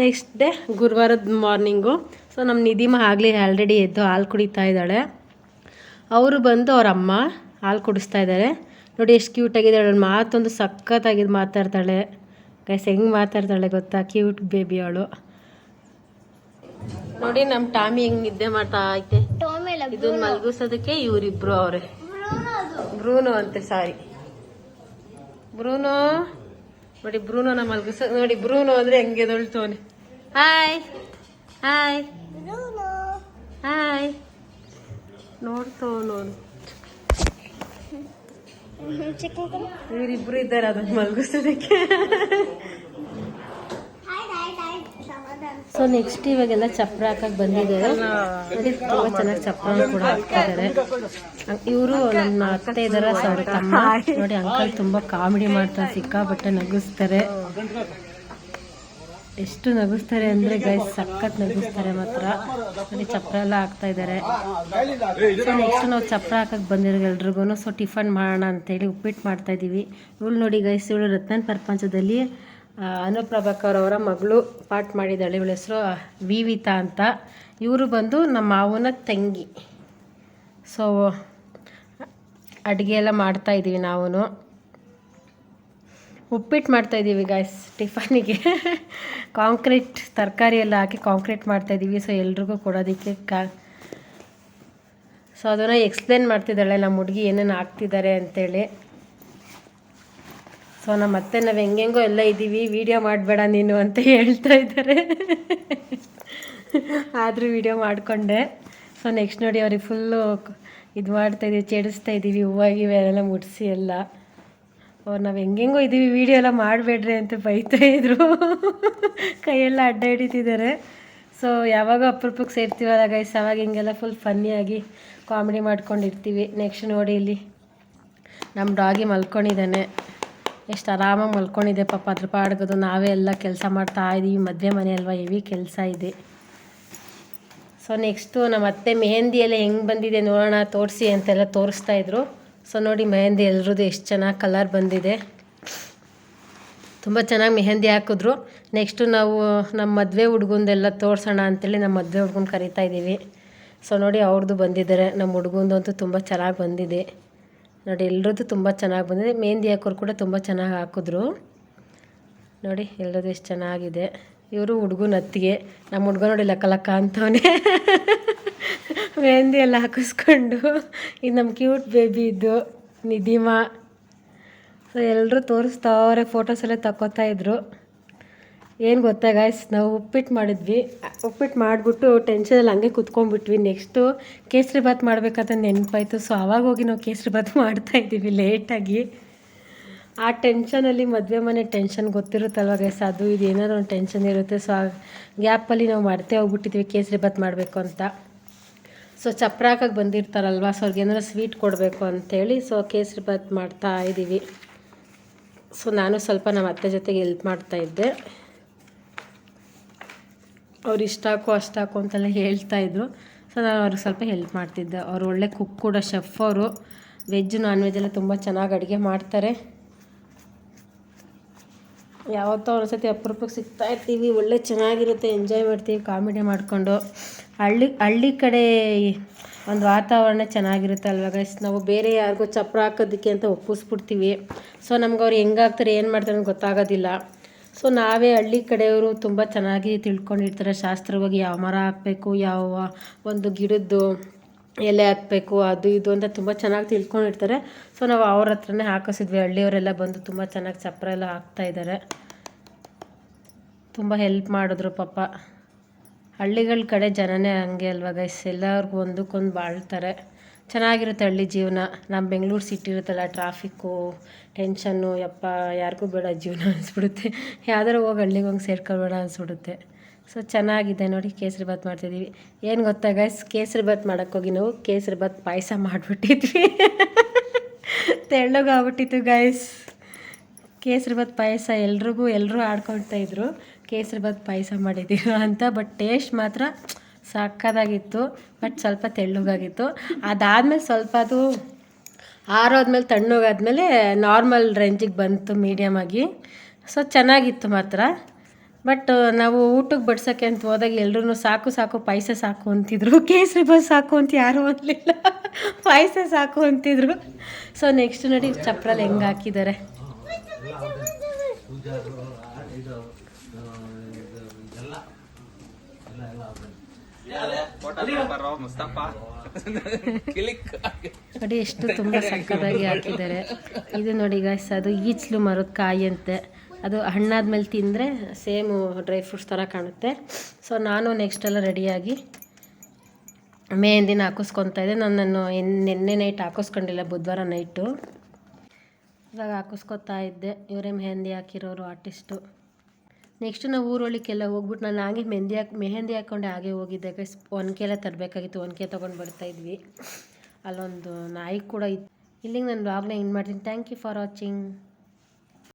Next day ಗುರುವಾರದ morning. So ನಮ್ಮ ನಿಧಿಮ ಆಗಲಿ ಆಲ್ರೆಡಿ ಎದ್ದು ಹಾಲು ಕುಡಿತಾ ಇದ್ದಾಳೆ. ಅವರು ಬಂದು ಅವ್ರ ಅಮ್ಮ ಹಾಲು ಕುಡಿಸ್ತಾ ಇದ್ದಾರೆ. ನೋಡಿ ಎಷ್ಟು ಕ್ಯೂಟಾಗಿದ್ದಾಳೆ ಅವಳು ಮಾತೊಂದು ಸಖತ್ತಾಗಿದ್ದು ಮಾತಾಡ್ತಾಳೆ. ಗೈಸ್ ಹೆಂಗೆ ಮಾತಾಡ್ತಾಳೆ ಗೊತ್ತಾ? ಕ್ಯೂಟ್ ಬೇಬಿ ಅವಳು. ನೋಡಿ ನಮ್ಮ ಟಾಮಿ ಹೆಂಗೆ ನಿದ್ದೆ ಮಾಡ್ತಾ ಐತೆ. ಇದನ್ನು ಮಲಗಿಸೋದಕ್ಕೆ ಇವರಿಬ್ರು ಅವರೇ. ಬ್ರೂನು ಅಂತೆ ಸಾರಿ ಬ್ರೂನೋ? ನೋಡಿ ಬ್ರೂನೋನ ಮಲ್ಗಿಸ ನೋಡಿ ಬ್ರೂನೋ ಅಂದ್ರೆ ಹೆಂಗೆ ದೊಳ್ತವನೆ ಹಾಯ್ ಹಾಯ್ ಹಾಯ್ ನೋಡ್ತವನು ನೋಡು ಇವರಿಬ್ರು ಇದ್ದಾರೆ ಅದನ್ನ ಮಲಗಿಸೋದಕ್ಕೆ. ಸೊ ನೆಕ್ಸ್ಟ್ ಇವಾಗೆಲ್ಲ ಚಪ್ರ ಹಾಕಕ್ ಬಂದಿದ್ದಾರೆ ನೋಡಿ, ತುಂಬಾ ಚೆನ್ನಾಗಿ ಚಪ್ರ ಕೂಡ ಹಾಕ್ತಾ ಇದ್ದಾರೆ. ಇವರು ನನ್ನ ಅತ್ತೆ ಇದರ, ಸಾರಿ ತಮ್ಮ. ನೋಡಿ, ಅಂಕಲ್ ತುಂಬಾ ಕಾಮಿಡಿ ಮಾಡ್ತಾರೆ, ಸಿಕ್ಕಾಪಟ್ಟೆ ನಗಿಸ್ತಾರೆ. ಎಷ್ಟು ನಗಿಸ್ತಾರೆ ಅಂದ್ರೆ ಗೈಸ್ ಸಖತ್ ನಗಿಸ್ತಾರೆ ಮಾತ್ರ. ನೋಡಿ, ಚಪ್ರ ಎಲ್ಲ ಹಾಕ್ತಾ ಇದ್ದಾರೆ. ಸೊ ನೆಕ್ಸ್ಟ್ ನಾವು ಚಪ್ರ ಹಾಕಕ್ ಬಂದಿರೋ ಎಲ್ರಿಗೂ ಸೊ ಟಿಫನ್ ಮಾಡೋಣ ಅಂತೇಳಿ ಉಪ್ಪಿಟ್ಟು ಮಾಡ್ತಾ ಇದೀವಿ ಇವಳು ನೋಡಿ ಗೈಸ್ ಇವಳು ರತ್ನ ಪ್ರಪಂಚದಲ್ಲಿ ಅನುಪ್ರಭಾಕರ್ ಅವರ ಮಗಳು ಪಾಠ ಮಾಡಿದ್ದಾಳೆ. ಇವಳ ಹೆಸರು ವಿವಿತಾ ಅಂತ. ಇವರು ಬಂದು ನಮ್ಮ ಮಾವನ ತಂಗಿ. ಸೊ ಅಡುಗೆ ಎಲ್ಲ ಮಾಡ್ತಾ ಇದ್ದೀವಿ ನಾವು ಉಪ್ಪಿಟ್ಟು ಮಾಡ್ತಾ ಇದ್ದೀವಿ ಗಾಯ್ಸ್ ಟಿಫನಿಗೆ ಕಾಂಕ್ರೀಟ್ ತರಕಾರಿ ಎಲ್ಲ ಹಾಕಿ ಕಾಂಕ್ರೀಟ್ ಮಾಡ್ತಾ ಇದ್ದೀವಿ. ಸೊ ಎಲ್ರಿಗೂ ಕೊಡೋದಕ್ಕೆ ಕಾ ಸೊ ಅದನ್ನು ಎಕ್ಸ್ಪ್ಲೇನ್ ಮಾಡ್ತಿದ್ದಾಳೆ ನಮ್ಮ ಹುಡುಗಿ ಏನೇನು ಹಾಕ್ತಿದ್ದಾರೆ ಅಂತೇಳಿ. ಸೊ ನಮ್ಮ ಅತ್ತೆ, ನಾವು ಹೆಂಗೆಂಗೋ ಎಲ್ಲ ಇದ್ದೀವಿ ವಿಡಿಯೋ ಮಾಡಬೇಡ ನೀನು ಅಂತ ಹೇಳ್ತಾ ಇದ್ದಾರೆ ಆದರೂ ವಿಡಿಯೋ ಮಾಡಿಕೊಂಡೆ. ಸೊ ನೆಕ್ಸ್ಟ್ ನೋಡಿ ಅವ್ರಿಗೆ ಫುಲ್ಲು ಇದು ಮಾಡ್ತಾ ಇದ್ದೀವಿ ಚೆಡಿಸ್ತಾ ಇದ್ದೀವಿ ಹೂವಾಗಿ ಇವೆಲ್ಲ ಮುಡಿಸಿ ಎಲ್ಲ. ಅವ್ರು ನಾವು ಹೆಂಗೆಂಗೋ ಇದ್ದೀವಿ ವಿಡಿಯೋ ಎಲ್ಲ ಮಾಡಬೇಡ್ರಿ ಅಂತ ಬೈತಾ ಇದ್ರು. ಕೈಯೆಲ್ಲ ಅಡ್ಡ ಹಿಡಿತಿದ್ದಾರೆ ಸೊ ಯಾವಾಗ ಅಪರೂಪಕ್ಕೆ ಸೇರ್ತೀವಲ್ಲ ಗೈಸ್ ಅವಾಗ ಹಿಂಗೆಲ್ಲ ಫುಲ್ ಫನ್ನಿಯಾಗಿ ಕಾಮಿಡಿ ಮಾಡ್ಕೊಂಡಿರ್ತೀವಿ. ನೆಕ್ಸ್ಟ್ ನೋಡಿ ಇಲ್ಲಿ ನಮ್ಮ ಡಾಗಿ ಮಲ್ಕೊಂಡಿದ್ದಾನೆ. ಎಷ್ಟು ಆರಾಮಾಗಿ ಮಲ್ಕೊಂಡಿದೆ ಪಾಪ, ಅದ್ರ ಪಾಡ್ಗದು ನಾವೇ ಎಲ್ಲ ಕೆಲಸ ಮಾಡ್ತಾ ಇದ್ದೀವಿ ಮದುವೆ ಮನೆ ಅಲ್ವಾ, ಹೆವಿ ಕೆಲಸ ಇದೆ. ಸೊ ನೆಕ್ಸ್ಟು ನಮ್ಮ ಅತ್ತೆ ಮೆಹಂದಿ ಎಲ್ಲ ಹೆಂಗೆ ಬಂದಿದೆ ನೋಡೋಣ, ತೋರಿಸಿ ಅಂತೆಲ್ಲ ತೋರಿಸ್ತಾ ಇದ್ರು. ಸೊ ನೋಡಿ ಮೆಹಂದಿ ಎಲ್ರದ್ದು ಎಷ್ಟು ಚೆನ್ನಾಗಿ ಕಲರ್ ಬಂದಿದೆ. ತುಂಬ ಚೆನ್ನಾಗಿ ಮೆಹಂದಿ ಹಾಕಿದ್ರು. ನೆಕ್ಸ್ಟು ನಾವು ನಮ್ಮ ಮದುವೆ ಹುಡುಗಂದೆಲ್ಲ ತೋರಿಸೋಣ ಅಂತೇಳಿ ನಮ್ಮ ಮದುವೆ ಹುಡ್ಗನ ಕರಿತಾ ಇದ್ದೀವಿ ಸೊ ನೋಡಿ ಅವ್ರದ್ದು ಬಂದಿದ್ದಾರೆ, ನಮ್ಮ ಹುಡ್ಗಂದಂತೂ ತುಂಬ ಚೆನ್ನಾಗಿ ಬಂದಿದೆ. ನೋಡಿ ಎಲ್ಲರದ್ದು ತುಂಬ ಚೆನ್ನಾಗಿ ಬಂದಿದೆ. ಮೆಹಂದಿ ಹಾಕೋರು ಕೂಡ ತುಂಬ ಚೆನ್ನಾಗಿ ಹಾಕಿದ್ರು. ನೋಡಿ ಎಲ್ಲರದ್ದು ಎಷ್ಟು ಚೆನ್ನಾಗಿದೆ. ಇವರು ಹುಡುಗನ ಅತ್ತಿಗೆ. ನಮ್ಮ ಹುಡುಗ ನೋಡಿ ಲಕ್ಕ ಲಕ್ಕ ಅಂತವನೇ. ಮೆಹಂದಿ ಎಲ್ಲ ಹಾಕಿಸ್ಕೊಂಡು. ಇದು ನಮ್ಮ ಕ್ಯೂಟ್ ಬೇಬಿ ಇದ್ದು ನಿಧಿಮಾ. ಸೊ ಎಲ್ಲರೂ ತೋರಿಸ್ತಾವ್ರೆ ಫೋಟೋಸ್ ಎಲ್ಲ ತಗೋತಾ ಇದ್ರು. ಏನು ಗೊತ್ತಾ ಗಾಯ್ಸ್ ನಾವು ಉಪ್ಪಿಟ್ಟು ಮಾಡಿದ್ವಿ. ಉಪ್ಪಿಟ್ಟು ಮಾಡಿಬಿಟ್ಟು ಟೆನ್ಷನಲ್ಲಿ ಹಂಗೆ ಕುತ್ಕೊಂಡ್ಬಿಟ್ವಿ. ನೆಕ್ಸ್ಟು ಕೇಸರಿ ಬಾತ್ ಮಾಡಬೇಕಂತ ನೆನಪಾಯಿತು. ಸೊ ಅವಾಗ ಹೋಗಿ ನಾವು ಕೇಸರಿ ಬಾತ್ ಮಾಡ್ತಾ ಇದ್ದೀವಿ ಲೇಟಾಗಿ ಆ ಟೆನ್ಷನಲ್ಲಿ ಮದುವೆ ಮನೆ ಟೆನ್ಷನ್ ಗೊತ್ತಿರುತ್ತಲ್ವ ಗೈಸ್ ಅದು, ಇದು ಏನಾದ್ರು ಒಂದು ಟೆನ್ಷನ್ ಇರುತ್ತೆ. ಸೊ ಆ ಗ್ಯಾಪಲ್ಲಿ ನಾವು ಮಾಡ್ತೇ ಹೋಗ್ಬಿಟ್ಟಿದ್ವಿ ಕೇಸರಿ ಬಾತ್ ಮಾಡಬೇಕು ಅಂತ. ಸೊ ಚಪ್ರ ಹಾಕಕ್ಕೆ ಬಂದಿರ್ತಾರಲ್ವ ಸೊ ಅವ್ರಿಗೆ ಏನಾರು ಸ್ವೀಟ್ ಕೊಡಬೇಕು ಅಂಥೇಳಿ ಸೊ ಕೇಸರಿ ಬಾತ್ ಮಾಡ್ತಾ ಇದ್ದೀವಿ ಸೊ ನಾನು ಸ್ವಲ್ಪ ನಮ್ಮ ಅತ್ತೆ ಜೊತೆಗೆ ಹೆಲ್ಪ್ ಮಾಡ್ತಾ ಇದ್ದೆ. ಅವ್ರು ಇಷ್ಟ, ಹಾಕು, ಅಷ್ಟು ಹಾಕು ಅಂತೆಲ್ಲ ಹೇಳ್ತಾ ಇದ್ರು. ಸೊ ನಾನು ಅವ್ರಿಗೆ ಸ್ವಲ್ಪ ಹೆಲ್ಪ್ ಮಾಡ್ತಿದ್ದೆ. ಅವ್ರು ಒಳ್ಳೆ ಕುಕ್ ಕೂಡ ಶೆಫ್ ಅವರು. ವೆಜ್ ನಾನ್ ವೆಜ್ ಎಲ್ಲ ತುಂಬ ಚೆನ್ನಾಗಿ ಅಡುಗೆ ಮಾಡ್ತಾರೆ. ಯಾವತ್ತೋ ಒಂದ್ಸತಿ ಅಪರೂಪಕ್ಕೆ ಸಿಗ್ತಾ ಇರ್ತೀವಿ. ಒಳ್ಳೆ ಚೆನ್ನಾಗಿರುತ್ತೆ. ಎಂಜಾಯ್ ಮಾಡ್ತೀವಿ ಕಾಮಿಡಿ ಮಾಡಿಕೊಂಡು. ಹಳ್ಳಿ ಹಳ್ಳಿ ಕಡೆ ಒಂದು ವಾತಾವರಣ ಚೆನ್ನಾಗಿರುತ್ತೆ ಅಲ್ವಾಗ ನಾವು ಬೇರೆ ಯಾರಿಗೂ ಚಪ್ಪರ ಹಾಕೋದಕ್ಕೆ ಅಂತ ಒಪ್ಪಿಸ್ಬಿಡ್ತೀವಿ. ಸೊ ನಮ್ಗೆ ಅವ್ರು ಹೆಂಗಾಗ್ತಾರೆ ಏನು ಮಾಡ್ತಾರೆ ಅಂತ ಗೊತ್ತಾಗೋದಿಲ್ಲ. ಸೊ ನಾವೇ ಹಳ್ಳಿ ಕಡೆಯವರು ತುಂಬ ಚೆನ್ನಾಗಿ ತಿಳ್ಕೊಂಡಿರ್ತಾರೆ. ಶಾಸ್ತ್ರವಾಗಿ ಯಾವ ಮರ ಹಾಕಬೇಕು, ಯಾವ ಒಂದು ಗಿಡದ್ದು ಎಲೆ ಹಾಕಬೇಕು, ಅದು ಇದು ಅಂತ ತುಂಬ ಚೆನ್ನಾಗಿ ತಿಳ್ಕೊಂಡಿರ್ತಾರೆ. ಸೊ ನಾವು ಅವ್ರ ಹತ್ರನೇ ಹಾಕಿಸಿದ್ವಿ. ಹಳ್ಳಿಯವರೆಲ್ಲ ಬಂದು ತುಂಬ ಚೆನ್ನಾಗಿ ಚಪ್ಪರ ಎಲ್ಲ ಹಾಕ್ತಾ ಇದ್ದಾರೆ. ತುಂಬ ಹೆಲ್ಪ್ ಮಾಡಿದ್ರು ಪಾಪ. ಹಳ್ಳಿಗಳ ಕಡೆ ಜನನೇ ಹಂಗೆ ಅಲ್ವಾ ಗೈಸ್ ಎಲ್ಲರಿಗೂ ಒಂದಕ್ಕೊಂದು ಬಾಳ್ತಾರೆ. ಚೆನ್ನಾಗಿರುತ್ತೆ ಹಳ್ಳಿ ಜೀವನ. ನಮ್ಮ ಬೆಂಗಳೂರು ಸಿಟಿ ಇರುತ್ತಲ್ಲ ಟ್ರಾಫಿಕ್ಕು ಟೆನ್ಷನ್ನು ಯಪ್ಪ, ಯಾರಿಗೂ ಬೇಡ ಜೀವನ ಅನಿಸ್ಬಿಡುತ್ತೆ. ಯಾವ್ದಾರು ಹೋಗಿ ಹಳ್ಳಿಗೆ ಹೋಗಿ ಸೇರ್ಕೊಬೇಡ ಅನಿಸ್ಬಿಡುತ್ತೆ. ಸೊ ಚೆನ್ನಾಗಿದೆ ನೋಡಿ, ಕೇಸರಿ ಬಾತ್ ಮಾಡ್ತಿದ್ದೀವಿ ಏನು ಗೊತ್ತಾ ಗಾಯ್ಸ್ ಕೇಸರಿ ಬಾತ್ ಮಾಡೋಕ್ಕೋಗಿ ನಾವು ಕೇಸರಿ ಬಾತ್ ಪಾಯಸ ಮಾಡಿಬಿಟ್ಟಿದ್ವಿ. ತೆಳ್ಳಗಾಗ್ಬಿಟ್ಟಿತ್ತು ಗಾಯ್ಸ್ ಕೇಸರಿ ಬಾತ್ ಪಾಯಸ ಎಲ್ರಿಗೂ ಎಲ್ಲರೂ ಆಡ್ಕೊಳ್ತಾ ಇದ್ರು. ಕೇಸರಿ ಬಾತ್ ಪಾಯಸ ಮಾಡಿದ್ದೀರ ಅಂತ ಬಟ್ ಟೇಸ್ಟ್ ಮಾತ್ರ ಸಕ್ಕದಾಗಿತ್ತು ಬಟ್ ಸ್ವಲ್ಪ ತೆಳ್ಳಗಾಗಿತ್ತು. ಅದಾದಮೇಲೆ ಸ್ವಲ್ಪ ಅದು ಆರೋದ್ಮೇಲೆ ತಣ್ಣಗಾದ್ಮೇಲೆ ನಾರ್ಮಲ್ ರೇಂಜಿಗೆ ಬಂತು ಮೀಡಿಯಮ್ ಆಗಿ. ಸೊ ಚೆನ್ನಾಗಿತ್ತು ಮಾತ್ರ. ಬಟ್ ನಾವು ಊಟಕ್ಕೆ ಬಡ್ಸೋಕ್ಕೆ ಅಂತ ಹೋದಾಗ ಎಲ್ಲರೂ ಸಾಕು ಸಾಕು, ಪಾಯಸ ಸಾಕು ಅಂತಿದ್ರು. ಕೇಸರಿ ಬಸ್ ಸಾಕು ಅಂತ ಯಾರೂ ಅನ್ನಲಿಲ್ಲ ಪಾಯಸ ಸಾಕು ಅಂತಿದ್ರು. ಸೊ ನೆಕ್ಸ್ಟ್ ನೋಡಿ ಚಪ್ರಲ್ಲಿ ಹೆಂಗೆ ಹಾಕಿದ್ದಾರೆ ಎಲ್ಲ ನೋಡಿ, ಎಷ್ಟು ತುಂಬ ಸಕ್ಕದಾಗಿ ಹಾಕಿದ್ದಾರೆ. ಇದು ನೋಡಿ ಗಾಯ್ಸ್ ಅದು ಈಚ್ಲು ಮರದ ಕಾಯಿ ಅಂತೆ. ಅದು ಹಣ್ಣಾದ್ಮೇಲೆ ತಿಂದರೆ ಸೇಮು ಡ್ರೈ ಫ್ರೂಟ್ಸ್ ಥರ ಕಾಣುತ್ತೆ. ಸೊ ನಾನು ನೆಕ್ಸ್ಟ್ ಎಲ್ಲ ರೆಡಿಯಾಗಿ ಮೆಹಂದಿನ ಹಾಕಿಸ್ಕೊತಾ ಇದ್ದೆ. ನಾನು ನಾನು ಎನ್- ನಿನ್ನೆ ನೈಟ್ ಹಾಕಿಸ್ಕೊಂಡಿಲ್ಲ, ಬುಧವಾರ ನೈಟು ಇವಾಗ ಹಾಕಿಸ್ಕೊತಾ ಇದ್ದೆ. ಇವರೇ ಮೆಹಂದಿ ಹಾಕಿರೋರು ಆರ್ಟಿಸ್ಟು ನೆಕ್ಸ್ಟ್ ನಾವು ಊರೊಳಕ್ಕೆಲ್ಲ ಹೋಗ್ಬಿಟ್ಟು ನಾನು ಹಾಗೆ ಮೆಹಂದಿ ಹಾಕಿ, ಮೆಹಂದಿ ಹಾಕ್ಕೊಂಡು ಹಾಗೆ ಹೋಗಿದ್ದೆ. ಗೈಸ್ ಒನಕೆ ಎಲ್ಲ ತರಬೇಕಾಗಿತ್ತು. ಒನಕೆ ತೊಗೊಂಡು ಬರ್ತಾ ಇದ್ವಿ. ಅಲ್ಲೊಂದು ನಾಯಿ ಕೂಡ ಇತ್ತು. ಇಲ್ಲಿಗೆ ನಾನು ಬ್ಲಾಗ್ನ ಎಂಡ್ ಮಾಡ್ತೀನಿ. Thank you for watching